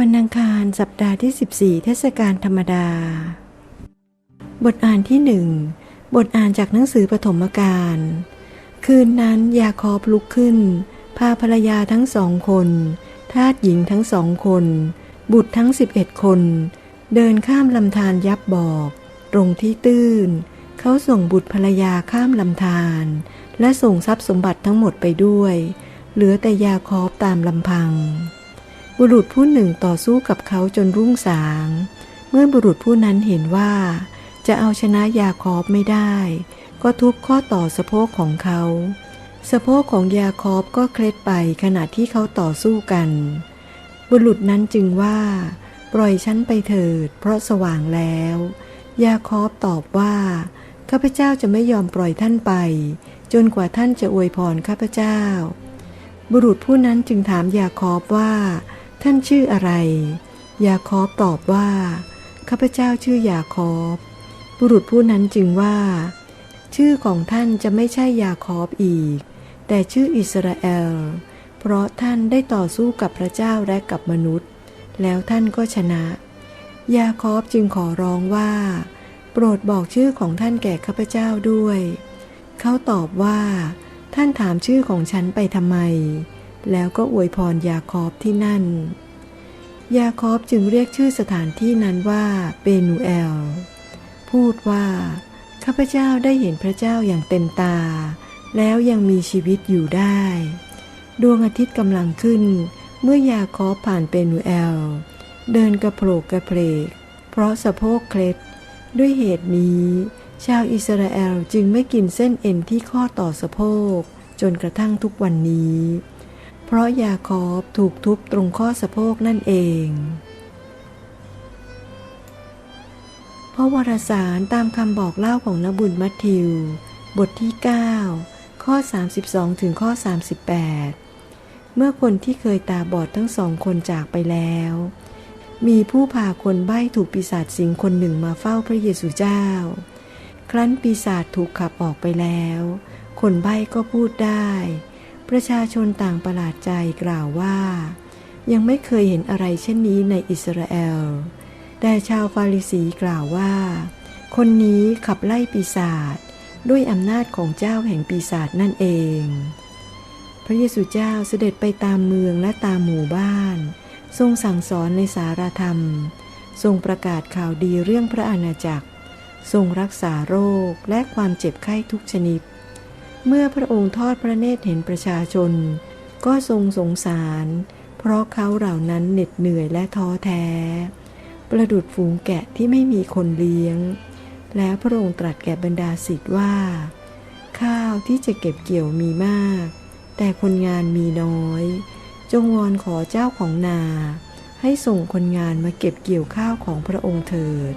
วันอังคารสัปดาห์ที่ 14 เทศกาลธรรมดา บทอ่านที่หนึ่งบทอ่านจากหนังสือปฐมกาล คืนนั้นยาคอบลุกขึ้น พาภรรยาทั้งสองคน ทาสหญิงทั้งสองคน บุตรทั้ง 11 คน เดินข้ามลำธารยับบอก ตรงที่ตื้น เขาส่งบุตรภรรยาข้ามลำธารและส่งทรัพย์สมบัติทั้งหมดไปด้วย เหลือแต่ยาคอบตามลำพัง บุรุษผู้หนึ่งต่อสู้กับเขาจนรุ่งสาง เมื่อบุรุษผู้นั้นเห็นว่า จะเอาชนะยาคอบไม่ได้ ก็ทุบข้อต่อสะโพกของเขา สะโพกของยาคอบก็เคล็ดไปขณะที่เขาต่อสู้กัน บุรุษนั้นจึงว่า ปล่อยฉันไปเถิด เพราะสว่างแล้ว ยาคอบตอบว่าข้าพเจ้าจะไม่ยอมปล่อยท่านไป จนกว่าท่านจะอวยพรข้าพเจ้า บุรุษผู้นั้นจึงถามยาคอบว่า ท่านชื่ออะไร ยาคอบตอบว่า ข้าพเจ้าชื่อยาคอบ บุรุษผู้นั้นจึงว่า ชื่อของท่านจะไม่ใช่ยาคอบอีก แต่ชื่ออิสราเอล เพราะท่านได้ต่อสู้กับพระเจ้าและกับมนุษย์ แล้วท่านก็ชนะ ยาคอบจึงขอร้องว่า โปรดบอกชื่อของท่านแก่ข้าพเจ้าด้วย เขาตอบว่า ท่านถามชื่อของฉันไปทำไม แล้วก็อวยพรยาคอบที่นั่น ยาคอบจึงเรียกชื่อสถานที่นั้นว่าเปนูเอล พูดว่า ข้าพเจ้าได้เห็นพระเจ้าอย่างเต็มตา แล้วยังมีชีวิตอยู่ได้ ดวงอาทิตย์กำลังขึ้น เมื่อยาคอบผ่านเปนูเอล เดินกระโผลกกระเพลก เพราะสะโพกเคล็ด ด้วยเหตุนี้ ชาวอิสราเอลจึงไม่กินเส้นเอ็นที่ข้อต่อสะโพก จนกระทั่งทุกวันนี้ เพราะยาคอบถูกทุบตรงข้อสะโพกนั่นเองเพราะวรสารตามคำบอกเล่าของนบุญมัทธิว บทที่ 9 ข้อ 32 ถึงข้อ 38 เมื่อคนที่เคยตาบอดทั้งสองคนจากไปแล้ว มีผู้พาคนใบ้ถูกปีศาจสิงคนหนึ่งมาเฝ้าพระเยซูเจ้า ครั้นปีศาจถูกขับออกไปแล้ว คนใบ้ก็พูดได้ ประชาชนต่างประหลาดใจกล่าวว่า ยังไม่เคยเห็นอะไรเช่นนี้ในอิสราเอล แต่ชาวฟาริสีกล่าวว่า คนนี้ขับไล่ปีศาจด้วยอำนาจของเจ้าแห่งปีศาจนั่นเอง พระเยซูเจ้าเสด็จไปตามเมืองและตามหมู่บ้าน ทรงสั่งสอนในสารธรรม ทรงประกาศข่าวดีเรื่องพระอาณาจักร ทรงรักษาโรคและความเจ็บไข้ทุกชนิด เมื่อพระองค์ทอดพระเนตรเห็นประชาชน ก็ทรงสงสาร เพราะเขาเหล่านั้นเหน็ดเหนื่อยและท้อแท้ ประดุดฝูงแกะที่ไม่มีคนเลี้ยง แล้วพระองค์ตรัสแก่บรรดาศิษย์ว่า ข้าวที่จะเก็บเกี่ยวมีมาก แต่คนงานมีน้อย จงวอนขอเจ้าของนา ให้ส่งคนงานมาเก็บเกี่ยวข้าวของพระองค์เถิด